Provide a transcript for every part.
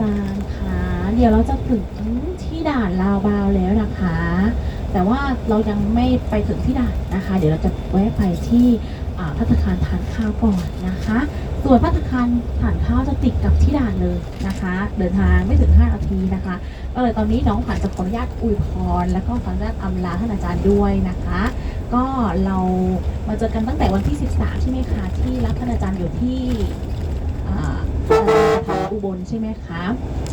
จารย์คะเดี๋ยวเราจะถึงที่ด่านลาวบาวแล้วนะคะ แต่ว่าเรายังไม่ไปถึงที่ด่านนะคะ เดี๋ยวเราจะแวะไปที่พัตตาคารทานข้าวก่อนนะคะ ส่วนพัตตาคารทานข้าวจะติดกับที่ด่านเลยนะคะ เดินทางไม่ถึง 5 นาทีนะคะ ก็เลยตอนนี้น้องขวัญจะขออนุญาตอวยพร และก็ขออนุญาตอำลาท่านอาจารย์ด้วยนะคะ ก็เรามาเจอกันตั้งแต่วันที่ 13 ใช่ไหมคะ ที่รับท่านอาจารย์อยู่ที่ อุบลใช่ไหมคะ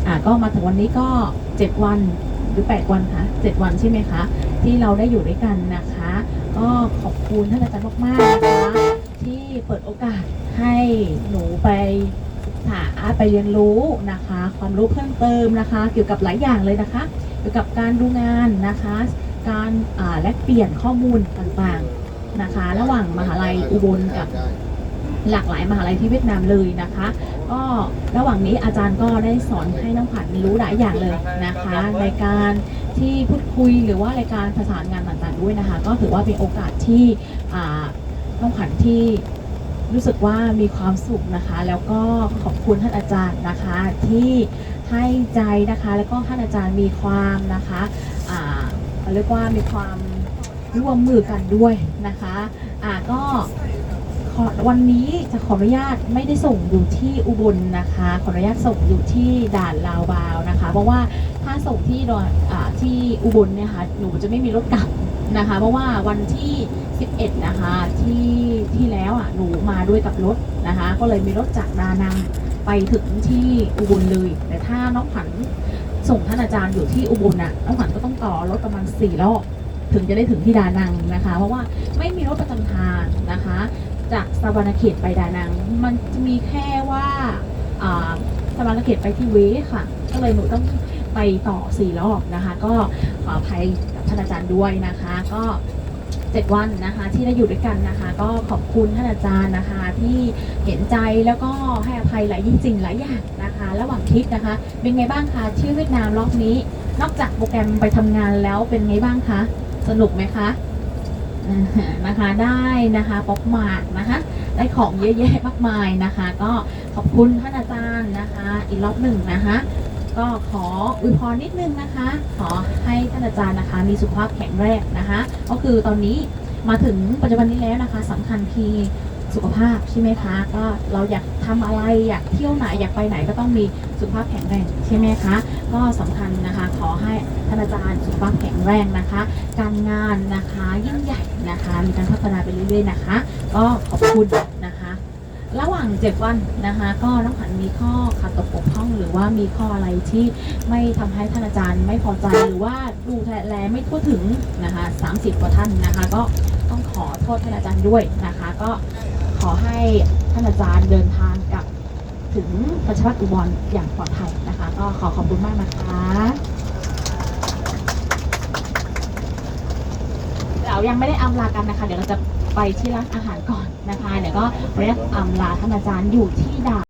อ่าก็มาถึงวันนี้ก็ 7 วันหรือ 8 วันคะ7วันใช่ไหมคะ ที่เราได้อยู่ด้วยกันนะคะ ก็ขอบคุณท่านอาจารย์มากๆนะคะที่เปิดโอกาสให้หนูไปศึกษาไปเรียนรู้นะคะ ความรู้เพิ่มเติมนะคะ เกี่ยวกับหลายอย่างเลยนะคะ เกี่ยวกับการดูงานนะคะ การอ่าแลกเปลี่ยนข้อมูลต่างๆนะคะ ระหว่างมหาลัยอุบลกับ หลากหลายมหาลัยที่เวียดนามเลยนะคะ ก็ระหว่างนี้อาจารย์ก็ได้สอนให้น้องผัดรู้หลายอย่างเลยนะคะ ในการที่พูดคุยหรือว่ารายการประสานงานต่างๆด้วยนะคะ ก็ถือว่าเป็นโอกาสที่น้องผัดที่รู้สึกว่ามีความสุขนะคะ แล้วก็ขอบคุณท่านอาจารย์นะคะ ที่ให้ใจนะคะ แล้วก็ท่านอาจารย์มีความนะคะเขาเรียกว่ามีความร่วมมือกันด้วยนะคะ อ่าก็ ขอวันนี้จะขออนุญาตไม่ได้ส่งอยู่ที่อุบลนะคะ ขออนุญาตส่งอยู่ที่ด่านลาวบาวนะคะ เพราะว่าถ้าส่งที่ดอนที่อุบลเนี่ยค่ะหนูจะไม่มีรถกลับนะคะ เพราะว่าวันที่ 11 นะคะที่ที่แล้วอะหนูมาด้วยกับรถนะคะ ก็เลยมีรถจากดานังไปถึงที่อุบลเลย แต่ถ้าน้องขวัญส่งท่านอาจารย์อยู่ที่อุบลน่ะน้องขวัญก็ต้องต่อรถประมาณสี่รอบถึงจะได้ถึงที่ดานังนะคะ เพราะว่าไม่มีรถประจำทางนะคะ จากสวรรณเขตไปดานัง มันจะมีแค่ว่าสวรรณเขตไปที่เวค่ะ ก็เลยหนูต้องไปต่อสี่รอบนะคะ ก็ขออภัยกับท่านอาจารย์ด้วยนะคะ ก็เจ็ดวันนะคะที่ได้อยู่ด้วยกันนะคะ ก็ขอบคุณท่านอาจารย์นะคะ ที่เห็นใจแล้วก็ให้อภัยหลายยิ่งสิ่งหลายอย่างนะคะ ระหว่างทริปนะคะ เป็นไงบ้างคะที่เวียดนามรอบนี้ นอกจากโปรแกรมไปทำงานแล้วเป็นไงบ้างคะสนุกไหมคะ นะคะได้นะคะป๊อกมาดนะคะได้ของเยอะแยะมากมายนะคะ ก็ขอบคุณท่านอาจารย์นะคะ อีกรอบหนึ่งนะคะ ก็ขออวยพรนิดนึงนะคะ ขอให้ท่านอาจารย์นะคะ มีสุขภาพแข็งแรงนะคะ ก็คือตอนนี้มาถึงปัจจุบันนี้แล้วนะคะสำคัญคือสุขภาพใช่ไหมคะ ก็เราอยากทำอะไรอยากเที่ยวไหนอยากไปไหนก็ต้องมีสุขภาพแข็งแรงใช่ไหมคะ ก็สำคัญนะคะขอให้านอาจารย์สุขภาพแข็งแรงนะคะ การงานนะคะยิ่งใหญ่นะคะมีการพัฒนาไปเรื่อยๆนะคะ ก็ขอบคุณนะคะ ระหว่างเจ็ดวันนะคะ ก็น้องขันมีข้อขัดตกบกพร่อง หรือว่ามีข้ออะไรที่ไม่ทำให้ท่านอาจารย์ไม่พอใจหรือว่าดูแลไม่ทั่วถึงนะคะ30กว่าท่านนะคะ ก็ต้องขอโทษท่านอาจารย์ด้วยนะคะ ก็ขอให้ท่านอาจารย์เดินทางกลับถึงประชาพัฒน์อุบลอย่างปลอดภัยนะคะ ก็ขอขอบคุณมากนะคะ เรายังไม่ได้อำลากันนะคะ เดี๋ยวเราจะไปที่ร้านอาหารก่อนนะคะ เดี๋ยวก็เรียกอำลาท่านอาจารย์อยู่ที่ดา